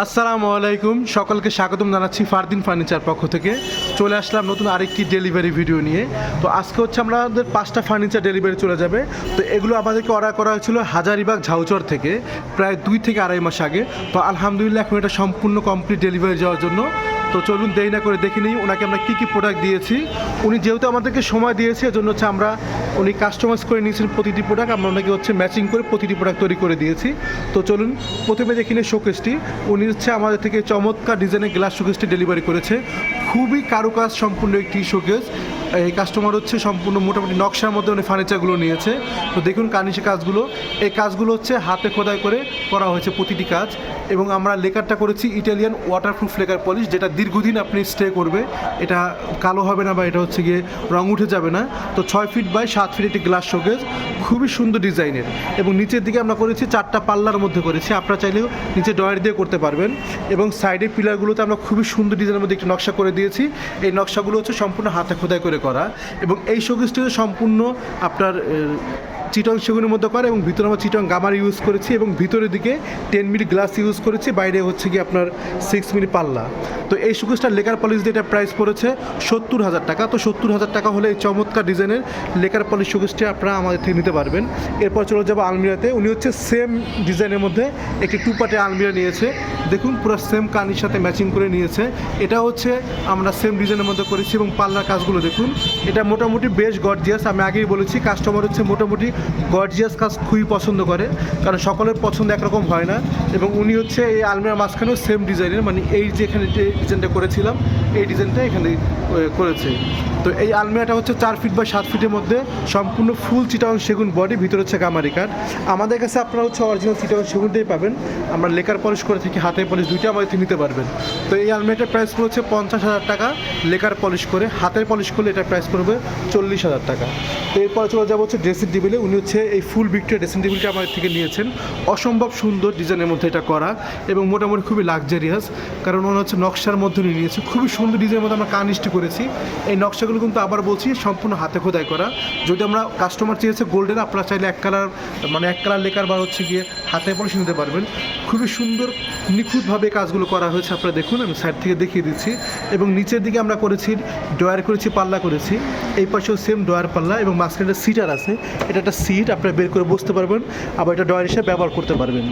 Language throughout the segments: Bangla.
আসসালামু আলাইকুম, সকলকে স্বাগতম জানাচ্ছি ফারদিন ফার্নিচার পক্ষ থেকে। চলে আসলাম নতুন আরেকটি ডেলিভারি ভিডিও নিয়ে। তো আজকে হচ্ছে আমাদের পাঁচটা ফার্নিচার ডেলিভারি চলে যাবে। তো এগুলো আমাদেরকে অর্ডার করা হয়েছিল হাজারিবাগ ঝাউচর থেকে, প্রায় দুই থেকে আড়াই মাস আগে। তো আলহামদুলিল্লাহ এখন এটা সম্পূর্ণ কমপ্লিট ডেলিভারি যাওয়ার জন্য। তো চলুন দেরি না করে দেখে নিই ওনাকে আমরা কী কী প্রোডাক্ট দিয়েছি। উনি যেহেতু আমাদেরকে সময় দিয়েছে, এজন্য হচ্ছে আমরা উনি কাস্টমাইজ করে নিয়েছেন প্রতিটি প্রোডাক্ট আমরা ওনাকে হচ্ছে ম্যাচিং করে প্রতিটি প্রোডাক্ট তৈরি করে দিয়েছি। তো চলুন প্রথমে দেখি নিই শোকেসটি উনি হচ্ছে আমাদের থেকে চমৎকার ডিজাইনের গ্লাস শোকেসটি ডেলিভারি করেছে। খুবই কারুকাজ সম্পূর্ণ একটি শোকেস এই কাস্টমার হচ্ছে সম্পূর্ণ মোটামুটি নকশার মধ্যে উনি ফার্নিচারগুলো নিয়েছে। তো দেখুন কার্নিশে কাজগুলো। এই কাজগুলো হচ্ছে হাতে খোদাই করে করা হয়েছে প্রতিটি কাজ। এবং আমরা লেকারটা করেছি ইটালিয়ান ওয়াটারপ্রুফ লেকার পলিশ যেটা দীর্ঘদিন আপনি স্টে করবে। এটা কালো হবে না বা এটা হচ্ছে গিয়ে রং উঠে যাবে না। তো ছয় ফিট বাই সাত ফিট একটি গ্লাস শোকেস খুবই সুন্দর ডিজাইনের। এবং নিচের দিকে আমরা করেছি চারটা পাল্লার মধ্যে করেছি। আপনারা চাইলেও নিচে ডয়ার দিয়ে করতে পারবেন। এবং সাইডের পিলারগুলোতে আমরা খুবই সুন্দর ডিজাইনের মধ্যে একটি নকশা করে দিয়েছি। এই নকশাগুলো হচ্ছে সম্পূর্ণ হাতে খোদাই করে করা এবং এই শোকেসটি সম্পূর্ণ আপনার চিটং সেগুনের মধ্যে করা এবং ভিতরে আমরা চিটং গামার ইউজ করেছি এবং ভিতরের দিকে টেন মিলি গ্লাস ইউজ করেছি, বাইরে হচ্ছে কি আপনার সিক্স মিলি পাল্লা। তো এই সুকেশটার লেকার পলিশ দিয়ে এটা প্রাইস পড়েছে সত্তর হাজার টাকা। তো সত্তর হাজার টাকা হলে এই চমৎকার ডিজাইনের লেকার পলিশ সুকেশটি আপনারা আমাদের থেকে নিতে পারবেন। এরপর চলে যাব আলমিরাতে। উনি হচ্ছে সেম ডিজাইনের মধ্যে একটি টু পার্টে আলমিরা নিয়েছে। দেখুন, পুরো সেম কানির সাথে ম্যাচিং করে নিয়েছে। এটা হচ্ছে আমরা সেম ডিজাইনের মধ্যে করেছি এবং পাল্লার কাজগুলো দেখুন। এটা মোটামুটি বেশ গর্জিয়াস আমি আগেই বলেছি কাস্টমার হচ্ছে মোটামুটি গর্জিয়াস কাজ খুবই পছন্দ করে, কারণ সকলের পছন্দ একরকম হয় না এবং উনি হচ্ছে এই আলমিরার মাঝখানেও সেম ডিজাইনের মানে এই যে এখানে যে ডিজাইনটা করেছিলাম, এই ডিজাইনটা এখানে করেছে। তো এই আলমিরাটা হচ্ছে চার ফিট বা সাত ফিটের মধ্যে সম্পূর্ণ ফুল চিটাং সেগুন বডি ভিতরে হচ্ছে গামারি কাঠ। আমাদের কাছে আপনারা হচ্ছে অরিজিনাল চিটাং সেগুনটাই পাবেন। আমরা লেকার পলিশ করে থাকি হাতে পলিশ দুইটা আমাদের নিতে পারবেন। তো এই আলমিরাটার প্রাইস পড়ছে পঞ্চাশ হাজার টাকা, লেকার পলিশ করে, হাতের পলিশ করলে এটার প্রাইস পড়বে চল্লিশ হাজার টাকা। তো এরপরে চলে যাব হচ্ছে ড্রেসিং টেবিলে উনি হচ্ছে এই ফুল ভিক্টোরিয়া ড্রেসিং টেবিলটা আমাদের থেকে নিয়েছেন। অসম্ভব সুন্দর ডিজাইনের মধ্যে এটা করা এবং মোটামুটি খুবই লাক্সারিয়াস কারণ ওনার হচ্ছে নকশার মধ্যে উনি নিয়েছে খুবই সুন্দর ডিজাইনের মধ্যে আমরা কানিষ্টি করেছি। এই নকশাগুলো কিন্তু আবার বলছি সম্পূর্ণ হাতে খোদাই করা। যদি আমরা কাস্টমার চেয়েছে গোল্ডেন আপনারা চাইলে এক কালার মানে এক কালার লেকার বা হচ্ছে গিয়ে হাতে পলিশ নিতে পারবেন। খুবই সুন্দর, নিখুঁতভাবে কাজগুলো করা হয়েছে আপনারা দেখুন, আমি সাইড থেকে দেখিয়ে দিচ্ছি। এবং নিচের দিকে আমরা করেছি ডয়ার করেছি, পাল্লা করেছি। এই পাশেও সেম ডয়ার পাল্লা এবং মাঝখানে সিটার আছে। এটা একটা সিট আপনারা বের করে বসতে পারবেন আবার এটা ডয়ার হিসেবে ব্যবহার করতে পারবেন।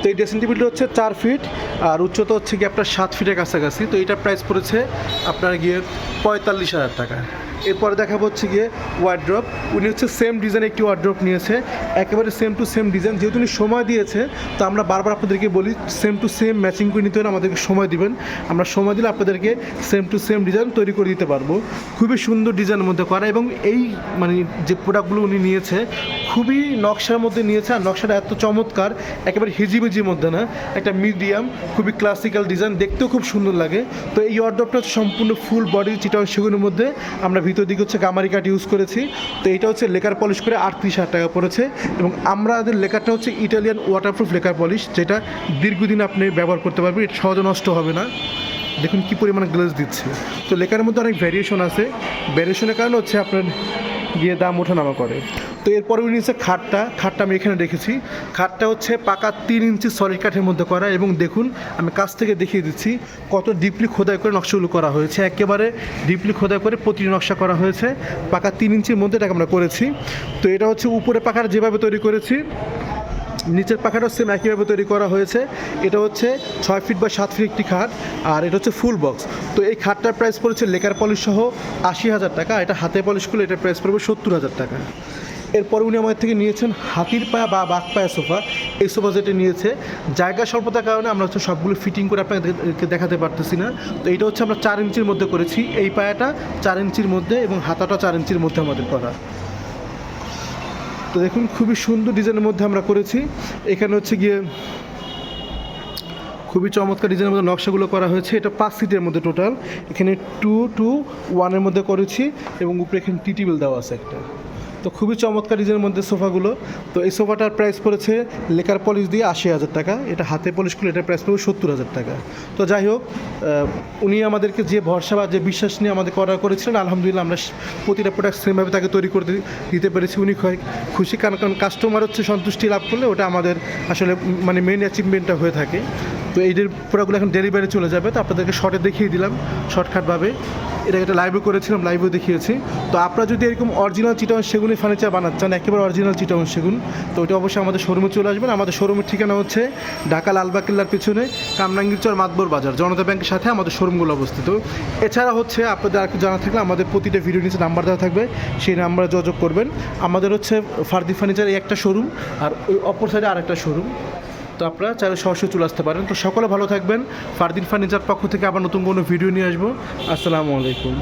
তো এই ড্রেসিং টেবিলটা হচ্ছে চার ফিট আর উচ্চতা হচ্ছে কি আপনার সাত ফিটের কাছাকাছি। তো এটার প্রাইস পড়েছে আপনার গিয়ে পঁয়তাল্লিশ হাজার টাকা। এরপরে দেখাবো হচ্ছে গিয়ে ওয়ার্ড্রপ উনি হচ্ছে সেম ডিজাইন একটি ওয়ার্ড্রপ নিয়েছে, একেবারে সেম টু সেম ডিজাইন যেহেতু উনি সময় দিয়েছে, তো আমরা বারবার আপনাদেরকে বলি সেম টু সেম ম্যাচিং করে নিতে হলে আমাদেরকে সময় দিবেন। আমরা সময় দিলে আপনাদেরকে সেম টু সেম ডিজাইন তৈরি করে দিতে পারব। খুবই সুন্দর ডিজাইনের মধ্যে করা এবং এই মানে যে প্রোডাক্টগুলো উনি নিয়েছে খুবই নকশার মধ্যে নিয়েছে, আর নকশাটা এত চমৎকার, একেবারে হিজিবিজির মধ্যে না, একটা মিডিয়াম, খুবই ক্লাসিক্যাল ডিজাইন দেখতেও খুব সুন্দর লাগে। তো এই অর্ডারটা হচ্ছে সম্পূর্ণ ফুল বডি চিটাং সেগুনের মধ্যে, আমরা ভিতর দিকে হচ্ছে গামারি কাঠ ইউজ করেছি। তো এটা হচ্ছে লেকার পলিশ করে আটত্রিশ হাজার টাকা পড়েছে, এবং আমাদের লেকারটা হচ্ছে ইটালিয়ান ওয়াটারপ্রুফ লেকার পলিশ যেটা দীর্ঘদিন আপনি ব্যবহার করতে পারবেন, এটা সহজে নষ্ট হবে না। দেখুন কী পরিমাণে গ্লেজ দিচ্ছে। তো লেকারের মধ্যে অনেক ভ্যারিয়েশন আছে। ভ্যারিয়েশনের কারণে হচ্ছে আপনার গিয়ে দাম ওঠানামা করে। তো এরপরে উনি হচ্ছে খাটটা খাটটা আমি এখানে রেখেছি। খাটটা হচ্ছে পাকা তিন ইঞ্চি সলিড কাঠের মধ্যে করা এবং দেখুন, আমি কাছ থেকে দেখিয়ে দিচ্ছি কত ডিপলি খোদাই করে নকশাগুলো করা হয়েছে। একেবারে ডিপলি খোদাই করে প্রতিটি নকশা করা হয়েছে। পাকা তিন ইঞ্চির মধ্যে এটাকে আমরা করেছি। তো এটা হচ্ছে উপরে পাকার যেভাবে তৈরি করেছি নিচের পাখাটাও সেম একইভাবে তৈরি করা হয়েছে। এটা হচ্ছে ছয় ফিট বা সাত ফিট একটি খাট, আর এটা হচ্ছে ফুল বক্স তো এই খাটটার প্রাইস পড়েছে লেকার পলিশ সহ আশি হাজার টাকা, এটা হাতে পলিশ করলে এটার প্রাইস পড়বে সত্তর হাজার টাকা। এরপর উনি আমাদের থেকে নিয়েছেন হাতির পায়া বা বাঘ পায়া সোফা। এই সোফা যেটা নিয়েছে, জায়গা স্বল্পতার কারণে আমরা হচ্ছে সবগুলো ফিটিং করে আপনাকে দেখাতে পারতেছি না। তো এটা হচ্ছে আমরা চার ইঞ্চির মধ্যে করেছি। এই পায়াটা চার ইঞ্চির মধ্যে এবং হাতাটা চার ইঞ্চির মধ্যে আমাদের করা। তো দেখুন, খুবই সুন্দর ডিজাইনের মধ্যে আমরা করেছি। এখানে হচ্ছে গিয়ে খুবই চমৎকার ডিজাইনের মধ্যে নকশাগুলো করা হয়েছে। এটা পাঁচ সিটের মধ্যে টোটাল। এখানে টু টু ওয়ানের মধ্যে করেছি এবং উপরে এখানে টি টেবিল দেওয়া আছে একটা। তো খুবই চমৎকার ডিজাইনের মধ্যে সোফাগুলো। তো এই সোফাটার প্রাইস পড়েছে লেকার পলিশ দিয়ে আশি হাজার টাকা, এটা হাতে পলিশ করলে এটার প্রাইস পড়বে সত্তর হাজার টাকা। তো যাই হোক উনি আমাদেরকে যে ভরসা বা যে বিশ্বাস নিয়ে আমাদেরকে অর্ডার করেছিলেন, আলহামদুলিল্লাহ আমরা প্রতিটা প্রোডাক্ট সেমভাবে তাকে তৈরি করে দিতে পেরেছি। উনি খুশি, কারণ কারণ কাস্টমার হচ্ছে সন্তুষ্টি লাভ করলে ওটা আমাদের আসলে মানে মেন অ্যাচিভমেন্টটা হয়ে থাকে। তো এই প্রোডাক্টগুলো এখন ডেলিভারি চলে যাবে, তো আপনাদেরকে শর্টে দেখিয়ে দিলাম শর্টকাটভাবে এটা একটা লাইভে করেছিলাম লাইভেও দেখিয়েছি। তো আপনারা যদি এরকম অরিজিনাল চিটাগং সেগুনই ফার্নিচার বানাতে চান একেবারে অরিজিনাল চিটাগং সেগুন, তো ওইটা অবশ্যই আমাদের শোরুমে চলে আসবেন। আমাদের শোরুমের ঠিকানা হচ্ছে ঢাকা লালবাগ কেল্লার পিছনে কামরাঙ্গীর চর মাতবর বাজার, জনতা ব্যাংকের সাথে আমাদের শোরুমগুলো অবস্থিত। এছাড়া হচ্ছে আপনাদের আর জানা থাকলে আমাদের প্রতিটা ভিডিও নিচে নাম্বার দেওয়া থাকবে, সেই নাম্বারে যোগাযোগ করবেন। আমাদের হচ্ছে ফার্দি ফার্নিচার এই একটা শোরুম আর ওই অপর সাইডে আরেকটা শোরুম তো আপনারা চাইলে সরাসরি চলে আসতে পারেন। তো সকলে ভালো থাকবেন। ফারদিন ফার্নিচার পক্ষ থেকে আবার নতুন কোনো ভিডিও নিয়ে আসব। আসসালামু আলাইকুম।